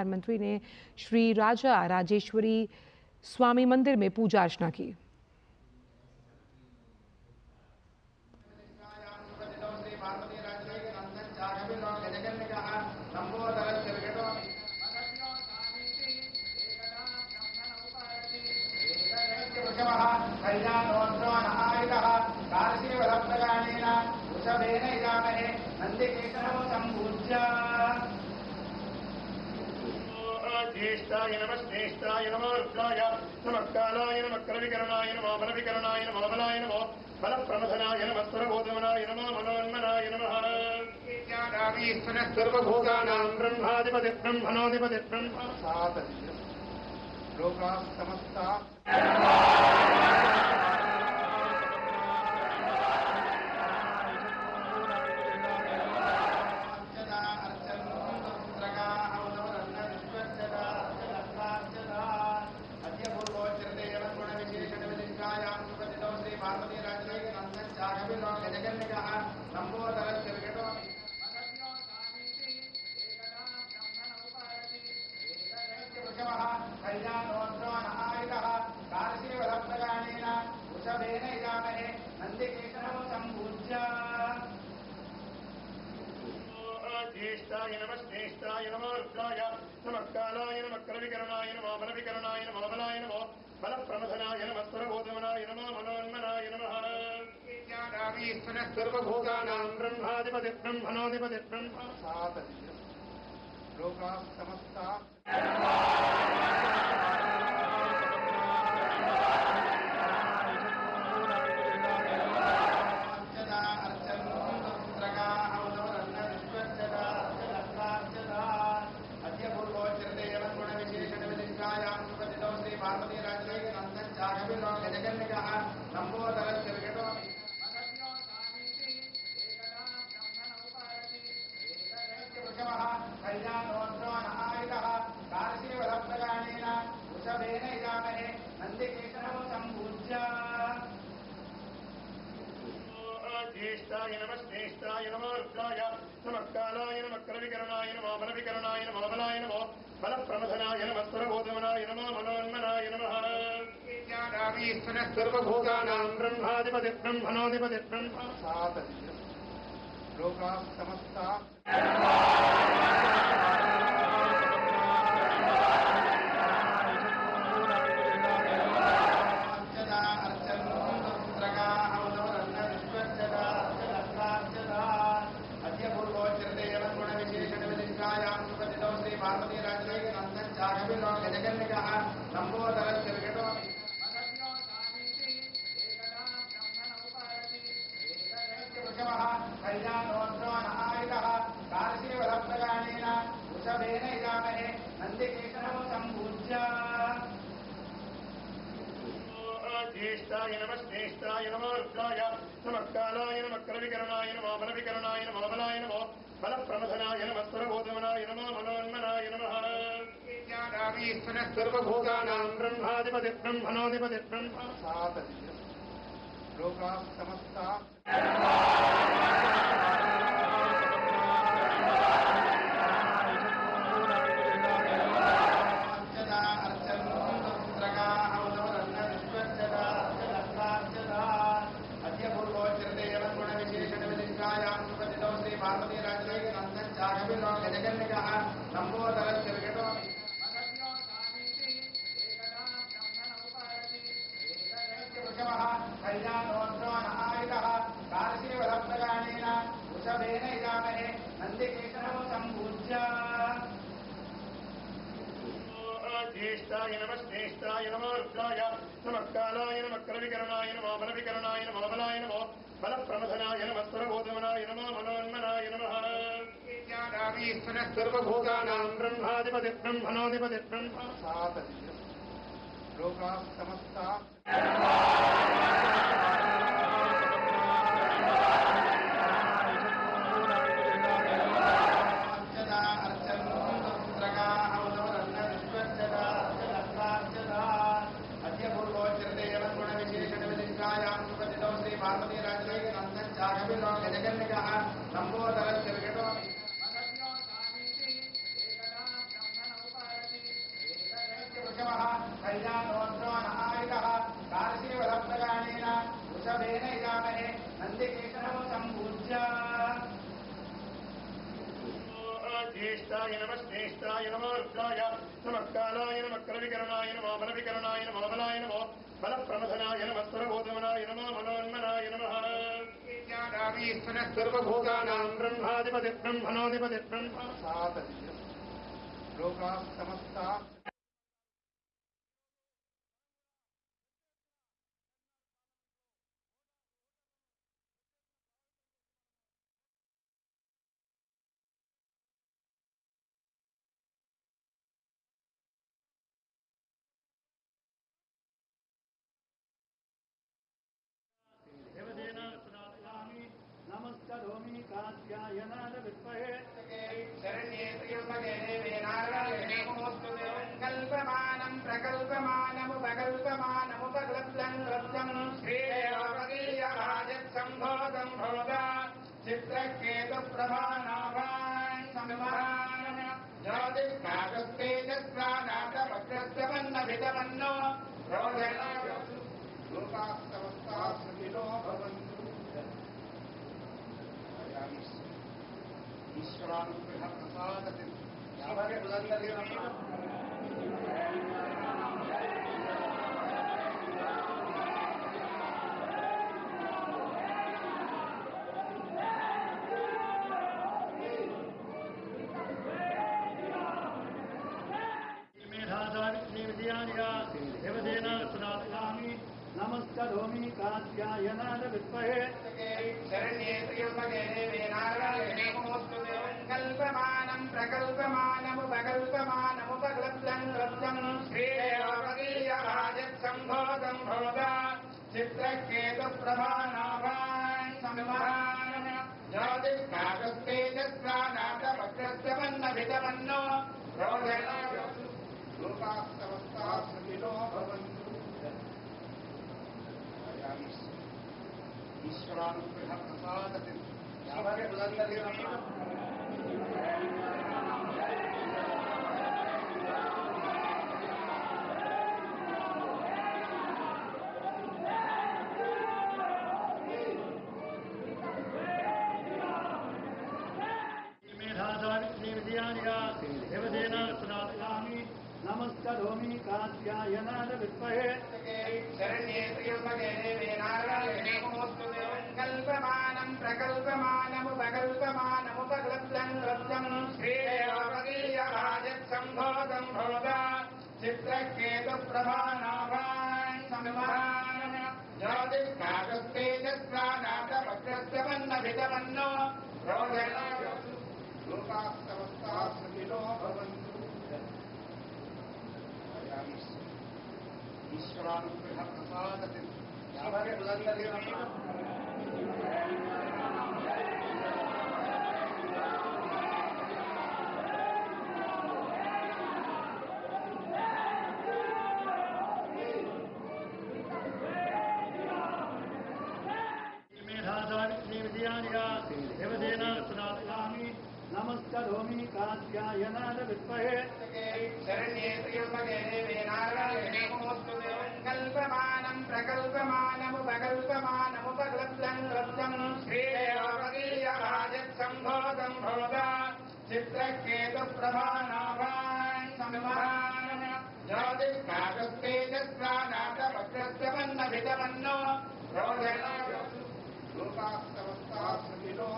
प्रधानमंत्री ने श्री राजा राजेश्वरी स्वामी मंदिर में पूजा अर्चना की। कल्याणोत्सवनहायुधः జ్యేష్ఠాయ నమ శ్రేష్టాయ నమార్కాయ నమకాలాయ నమ క్రవికరణాయ నమ బలవికరణాయ నమ బలాయ నమ బలప్రమధనాయ నమ స్వరబోధమనాయ నమ మనోన్మనాయ నమ సర్వభూతానాం బ్రహ్మాధిపతి బ్రహ్మణోధిపతి బ్రహ్మ సాత లోకా సమస్త. చైతన్యగా లంబోదర తిరగడం కళ్యాణోద్రోణాయుధీవరప్తగానేన వృషభేన యామహే నందికేశనం సంపూజ్య జ్యేష్ఠాయ నమ శ్రేష్టాయ నమోర్గాయ నమకాలాయ నమక్ర వికరణాయ నమ నమో బల ప్రమథనాయ నమ స్వరబోధమనాయ మనోన్మనాయ నమ सर्वभूतानां ब्रह्माधिपतिर्ब्रह्मणोऽधिपतिर्ब्रह्म लोकाः अद्य पूर्वोच्चरदेव गुणविशेषणविलिङ्गायां सुपतितो श्रीपार्वतीराज्ये नन्दश्चाकविलो गजगन्निकः लम्बोदरस्य वृषभेन इदामहे नन्दिकेतनौ सम्पूज्य ज्येष्ठाय नमः श्रेष्ठाय नमो रुद्राय नमः कालाय नमः करविकरणाय नमः बलविकरणाय नमः बलाय नमः बलप्रमथनाय नमः स्वरबोधमनाय नमः मनोन्मनाय नमः सर्वभूतानां ब्रह्माधिपति ब्रह्मणोऽधिपति ब्रह्म लोकाः समस्ता कल्याणोत्सवनहायुधः कार्षीवसप्तगानेन वृषभेन इदामहे नन्दिकेतनौ सम्पूज्य ज्येष्ठाय नमः श्रेष्ठाय नमो रुद्राय नमः कालाय नमः करविकरणाय नमः बलविकरणाय नमः बलाय नमः बलप्रमथनाय नमः स्वरबोधमनाय नमः मनोन्मनाय नमः सर्वभूतानां ब्रह्माधिपति ब्रह्मणोऽधिपति रोगाः समस्ता ईश्वराय नमार्गाय नमकालाय नमक्रविकरणाय नम नमामलाय नमो फलप्रमथनाय नमस्वरबोधमनाय नमो मनोन्मनाय नमः ईश्वरः सर्वभूतानाम् ब्रह्माधिपति ब्रह्मणोऽधिपति ब्रह्मा सातस्य කාර්මණී රාජ්‍යයේ කන්දක් ඡාගබේ ලෝක දෙකන්නේ జ్యేష్ఠాయ నమ శ్రేష్టాయ నమార్గాయ నమకాలాయ నమ క్రవికరణాయ నమ బల వికరణాయ నమ బలాయ నమ బల ప్రమధనాయ నమ స్వరబోధమనాయ నమ మనోన్మనాయ నమ సర్వభూతానాం బ్రహ్మాధిపతి బ్రహ్మణోధిపతి బ్రహ్మ సాత లోకా సమస్త सर्वानाभान् समभान् ज्योतिष्कागस्ते चत्रानाथवक्रस्तवन्नभितमन्नो लोकास्तवस्तास्मृतिनो भवन्तु ईश्वरानुग्रहप्रसादति विद्महे शरण्ये त्र्यम्बके देवे नारायणे कल्पमानम् प्रकल्पमानमुपकल्पमानमुपलब्धम् लब्धम् श्रीदेवपदीयभाजत्सम्भोगम् भोग चित्रकेतुप्रभानाभान् ज्योतिष्कागस्तेजस्वानाथभद्रस्य मन्नभितमन्नो रोदनागम् लोकास्तवस्तास्मिनो भवन्ति సమస్తాः సుఖినో నమస్కరోమి కాత్యాయనాద విద్మహే శరణ్యే త్రియంబకే దేవే నారాయణే నమోస్తుతే కల్పమానం ప్రకల్పమానముపకల్పమానముపలబ్ధం లబ్ధం శ్రీరేవీయరాజత్సంభోగం భోగ చిత్రకేతుప్రభానాభాన్ జ్యోతిష్కాగస్తేజస్వానాథవక్రస్వన్నభితమన్నో రోదనా రూపాస్తవస్థాశ్రమిలో భవంతి روپے ہمارا دیکھتے ہیں زیادہ بدل جاتے ہیں करोमि कान्त्याय नाद विद्महे शरण्ये त्र्यम्बके देवे नारायणे कल्पमानम् प्रकल्पमानमुपकल्पमानमुपलब्धम् लब्धम् श्रीदेवपदीयभाजत्सम्भो सम्भोग चित्रकेतुप्रभानाभान् समभान् ज्योतिष्कागस्तेजस्वानाथभद्रस्य मन्नभितमन्नो रोदना रूपास्तवस्तास्मिलो